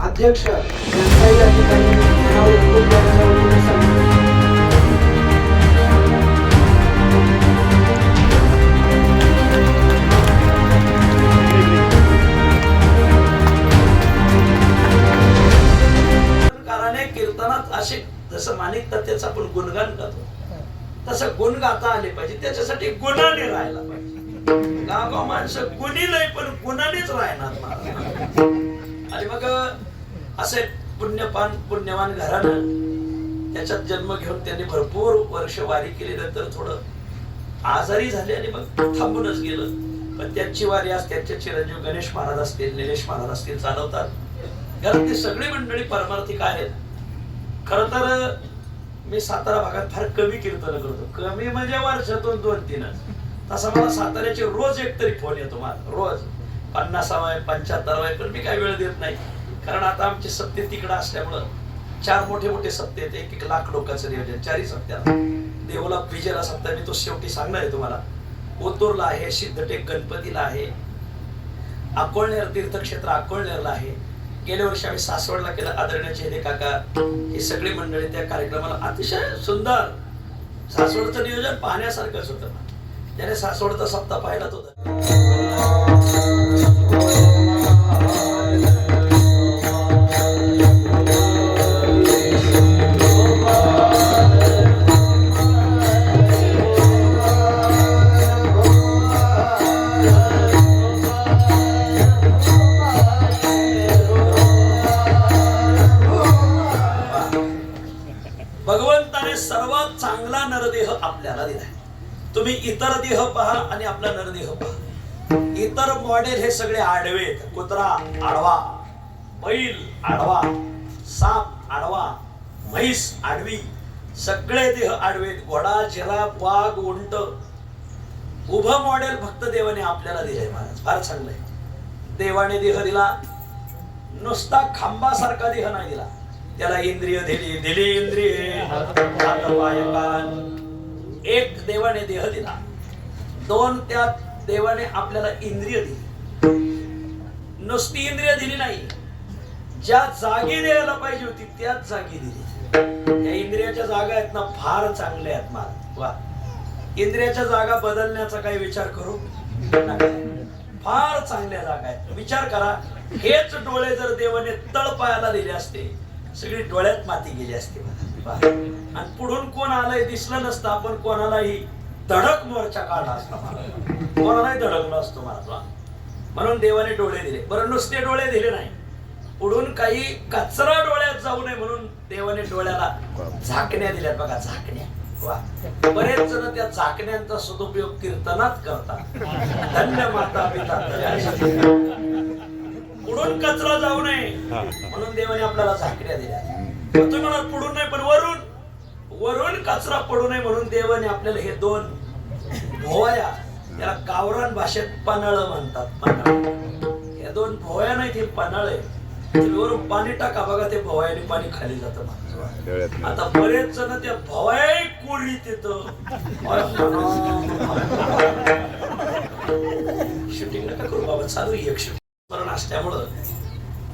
अध्यक्ष यांचाही या ठिकाणी कीर्तनात असे जसं माणिक त्याचं आपण गुणगान गातो तसं गुण गाता आले पाहिजे. त्याच्यासाठी गुणाने राहायला पाहिजे. गावगाव माणसं गुणी नाही पण गुणानेच राहणार आणि मग असे पुण्यपान पुण्यवान घरानं त्याच्यात जन्म घेऊन त्यांनी भरपूर वर्ष वारी केली नंतर थोडं आजारी झाले आणि मग थांबूनच गेलं. पण त्यांची वारी आज त्यांचे चिरंजीव गणेश महाराज असतील निलेश महाराज असतील चालवतात. कारण ती सगळी मंडळी परमार्थिक आहेत? खर तर मी सातारा भागात फार कमी कीर्तन करतो. कमी म्हणजे वर्षातून दोन तीनच तसा मला साताऱ्याचे रोज एक तरी फोन येतो मला रोज. पन्नासावा आहे पंच्याहत्तरावा आहे पण मी काही वेळ देत नाही. कारण आता आमची सत्य तिकडं असल्यामुळं चार मोठे मोठे सत्य आहेत एक एक लाख लोकांचं नियोजन चारही सत्याला देवला विजयला सत्ता मी तो शेवटी सांगणार आहे तुम्हाला. ओतूरला आहे सिद्धटेक गणपतीला आहे अकोळनेर तीर्थक्षेत्र अकोळनेरला आहे. गेल्या वर्षी आम्ही सासवडला केलं आदरणीय चेहरे काका ही सगळी मंडळी त्या कार्यक्रमाला अतिशय सुंदर. सासवडचं नियोजन पाहण्यासारखंच होतं. त्याने सासवडचा सप्ताह पाहिला होता. तुम्ही इतर देह पहा आणि आपला नरदेह पहा. इतर मॉडेल हे सगळे आडवे कुत्रा आडवा बैल आडवा साप आडवा म्हैस आडवी. सगळे देह आडवे घोडा जिरा वाघ उंट. उभं मॉडेल फक्त देवाने आपल्याला दिलंय महाराज. फार चांगलंय देवाने देह दिला. नुसता खांबासारखा देह नाही दिला. त्याला इंद्रिय दिली. दिली इंद्रिय. हात पाय कान. एक देवाने देह दिला. दोन त्या देवाने आपल्याला इंद्रिय दिली. नुसती इंद्रिय दिली नाही. ज्या जागी द्यायला पाहिजे होती त्याच जागी दिली. त्या इंद्रियाच्या जागा आहेत ना फार चांगल्या आहेत मला. वा. इंद्रियाच्या जागा बदलण्याचा काही विचार करू फार चांगल्या जागा आहेत. विचार करा हेच डोळे जर देवाने तळपायाला दिले असते सगळी डोळ्यात माती गेली असते मला आणि पुढून कोण आलंय दिसलं नसतं आपण कोणालाही धडक मोर्चा काढला असता. कोणालाही धडकलो असतो वा. म्हणून देवाने डोळे दिले. बरं नुसते डोळे दिले नाही. पुढून काही कचरा डोळ्यात जाऊ नये म्हणून देवाने डोळ्याला झाकण्या दिल्या बघा झाकण्या. वा. बरेच जण त्या झाकण्यांचा सदुपयोग कीर्तनात करतात. धन्य माता पिता पुढून कचरा जाऊ नये. म्हणून देवाने आपल्याला झाकण्या दिल्या. पुढून नाही पण वरून वरून कचरा पडू नये म्हणून देवाने आपल्याला हे दोन भोवया त्याला गावरान भाषेत पनळ म्हणतात पनळ हे दोन भोवया नाही ते पनळ आहे. वरून पाणी टाका बघा ते भोवयाने पाणी खाली जातं. आता बरेच जण त्या भवाय कोरी तिथं. शूटिंग नका करू बाबा चालू एक शूटिंग. असल्यामुळं.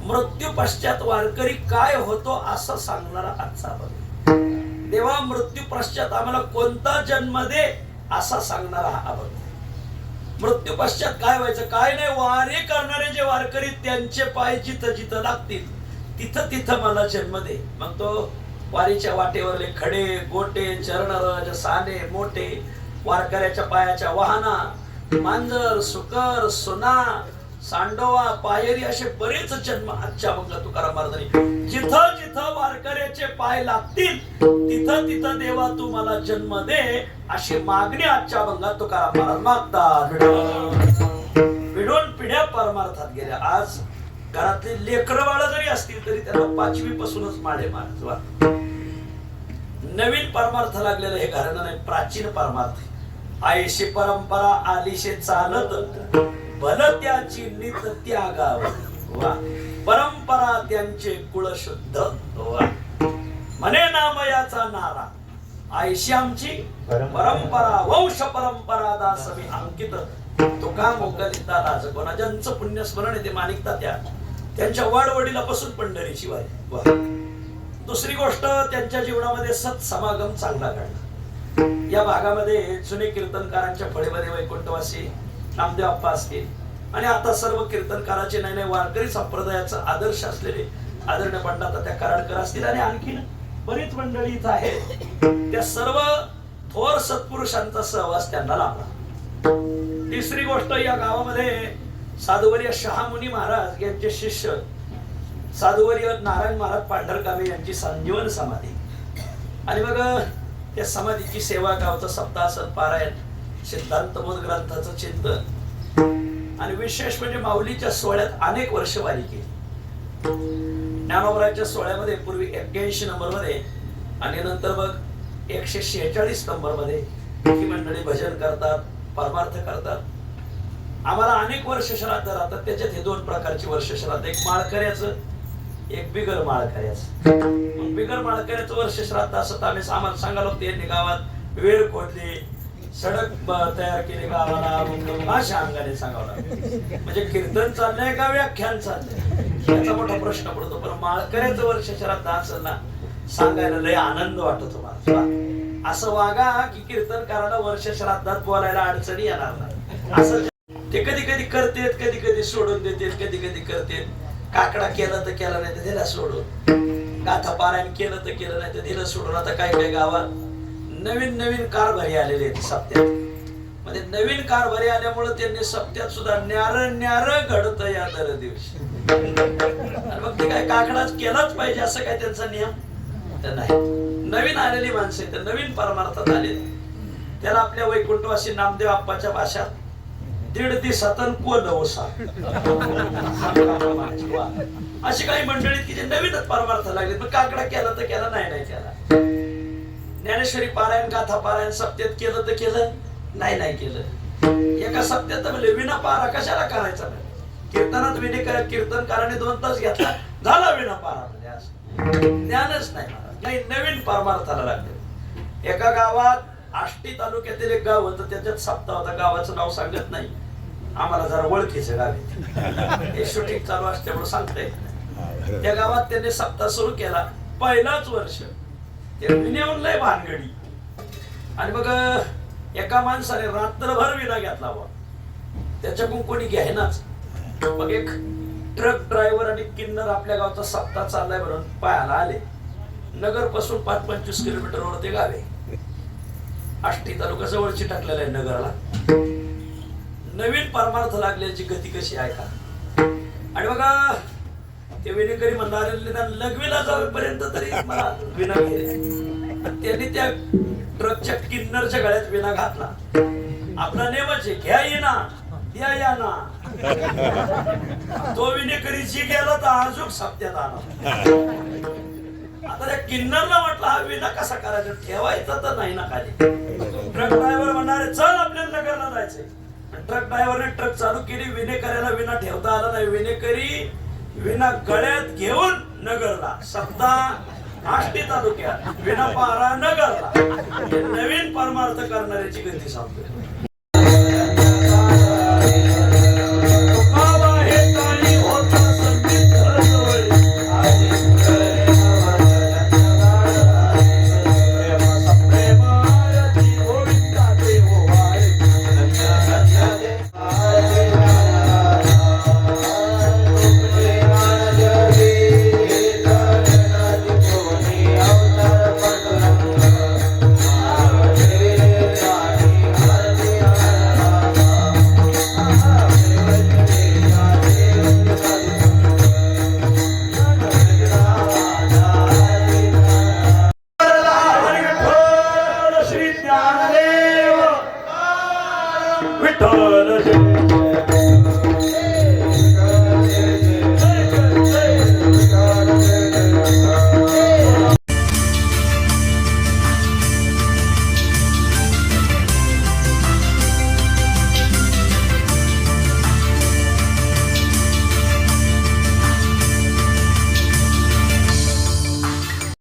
मृत्यू पश्चात वारकरी काय होतो असं सांगणारा आजचा अभंग देवा मृत्यू पश्चात आम्हाला कोणता जन्म दे असा सांगणारा हा अभंग मृत्यू पश्चात काय व्हायचं? काय नाही वारी करणारे जे वारकरी त्यांचे पाय जिथं जिथं लागतील तिथं तिथं मला जन्म दे. मग तो वारीच्या वाटेवरले खडे गोटे चरणरज साने मोठे वारकऱ्याच्या पायाच्या वाहना मांजर सुकर सुना सांडोवा पायरी असे बरेच जन्म आजच्या अभंग तुकाराम महाराजांनी. जिथं जिथं वारकऱ्याचे पाय लागतील तिथं तिथं देवा तू मला जन्म दे अशी मागणी आजच्या अभंगात तुकाराम महाराज मागतात. पिढून पिढ्या परमार्थात गेल्या. आज घरातले लेकर बाळ जरी असतील तरी त्यांना पाचवी पासूनच माडे महाराज नवीन परमार्थ लागलेलं हे घराणं नाही प्राचीन परमार्थ आहे. आईशी परंपरा आलीशी चालत. भल त्याची नित त्यागाव वा. परंपरा त्यांचे कुळ शुद्ध वा. म्हणे नामयाचा नारा. आईशी आमची परंपरा वंश परंपरा दास मी अंकित. तुका मोकलिता दास. कोणा ज्यांचं पुण्य स्मरण आहे ते मानिकता त्या. त्यांच्या वाडवडिलापासून पंढरी शिवाय. दुसरी गोष्ट त्यांच्या जीवनामध्ये सत समागम चांगला घडला. या भागामध्ये जुने कीर्तनकारांच्या फळीमध्ये वैकुंठवासी नामदेव अप्पा असतील. आणि आता सर्व कीर्तनकाराचे नाही नाही वारकरी संप्रदायाचा आदर्श असलेले आदरणीय पंडित त्या कराडकर असतील आणि आणखीन बरीच मंडळी इथं आहेत. त्या सर्व थोर सत्पुरुषांचा सहवास त्यांना लाभला. तिसरी गोष्ट या गावामध्ये साधुवर्य शहामुनी महाराज यांचे शिष्य साधुवर्य नारायण महाराज पांढरकामे यांची संजीवन समाधी. आणि मग त्या समाधीची सेवा गावचा सप्तासन पारायण सिद्धांत ग्रंथाचं चिंतन. आणि विशेष म्हणजे माऊलीच्या सोहळ्यात अनेक वर्ष वारी केली. ज्ञानोबराच्या सोहळ्यामध्ये पूर्वी एक्क्याऐंशी नंबरमध्ये आणि नंतर मग एकशे शेहेचाळीस नंबरमध्ये ही मंडळी भजन करतात परमार्थ करतात. आम्हाला अनेक वर्ष श्राद्ध राहतात. त्याच्यात हे दोन प्रकारची वर्ष श्राद्ध. एक माळकऱ्याचं एक बिगर माळकऱ्याचं. मग बिगर माळकऱ्याचं वर्ष श्राद्ध असं तर आम्ही आम्हाला सांगायला होते यांनी गावात वेळ खोदली सडक तयार केली गावाला मग अशा अंगाने सांगावं लागलं म्हणजे कीर्तन चाललंय का व्याख्यान चाललंय? याचा मोठा प्रश्न पडतो. पण माळकऱ्याचं वर्ष श्रद्धा असेल ना सांगायला लय आनंद वाटतो मला असं वागा की कीर्तनकाराला वर्ष श्राद्धात बोलायला अडचणी येणार नाही. असं ते कधी कधी करतेत कधी कधी सोडून देतेत कधी कधी करतेत. काकडा केला तर केला नाही तर दिला सोडून. गाथा पारायण केलं तर केलं नाही तर दिलं सोडून. आता काही काही गावात नवीन नवीन कारभारी आलेले आहेत सप्त्यात. म्हणजे नवीन कारभारी आल्यामुळे त्यांनी सप्त्यात सुद्धा न्यार न्यार घडत या दर दिवशी. मग ते काय काकडाच केलाच पाहिजे असं काय त्यांचा नियम? तर नाही. नवीन आलेली माणसं आहेत, तर नवीन परमार्थात आले त्याला आपल्या वैकुंठवासी नामदेव आप्पाच्या भाषात दीड दिवसातन कोण ओसा अशी काही मंडळीत की जे नवीनच परमार्थ लागले पण काकडा केला तर केला नाही नाही केला. ज्ञानेश्वरी पारायण गाथा पारायण सप्त्यात केलं तर केलं नाही नाही केलं. एका सप्त्यात म्हणजे विना पारा कशाला करायचा नाही कीर्तनात विने कीर्तनकाराने दोन तास घेतला झाला विना पारा म्हणजे असं. ज्ञानच नाही मला काही नवीन परमार्थाला लागले. एका गावात आष्टी तालुक्यातील एक गाव होतं त्याच्यात सप्ताह होता. गावाचं नाव सांगत नाही. आम्हाला जरा ओळखीचं गाव हे शूटिंग चालू असल्यामुळे सांगता येत नाही. त्या गावात त्यांनी सप्ताह सुरू केला. पहिलाच वर्ष. ते विनेहून लय भानगडी. आणि मग एका माणसाने रात्रभर विना घेतला बा त्याच्याकडून कोणी घ्यायनाच मग एक ट्रक ड्रायव्हर आणि किन्नर आपल्या गावचा सप्ताह चाललाय म्हणून पायाला आले. नगरपासून पाच पंचवीस किलोमीटरवर ते गावे आष्टी तालुका जवळची टाकलेला आहे नगरला. नवीन परमार्थ लागल्याची गती कशी आहे का? आणि बघा ते विनेकरी म्हणणारे लघवीला जावेपर्यंत तरी मला विना त्यांनी त्या ट्रकच्या किन्नरच्या गळ्यात विना घातला. आपला नेमच आहे घ्या ये ना या या ना. तो विनेकरी जी गेला तर अजून सप्त्यात आला. आता त्या किन्नरला म्हटलं हा विना कसा करायचा? ठेवायचा तर नाही ना खाली. ट्रक ड्रायव्हर म्हणणारे चल आपल्याला नगरला जायचंय. ट्रक ड्रायव्हरने ट्रक चालू केली विनेकऱ्याला विना ठेवता आला नाही. विनेकरी विना गळ्यात घेऊन नगरला. सत्ता आष्टी तालुक्यात. विना पारा नगरला. नवीन परमार्थ करणाऱ्याची गती सांगतोय.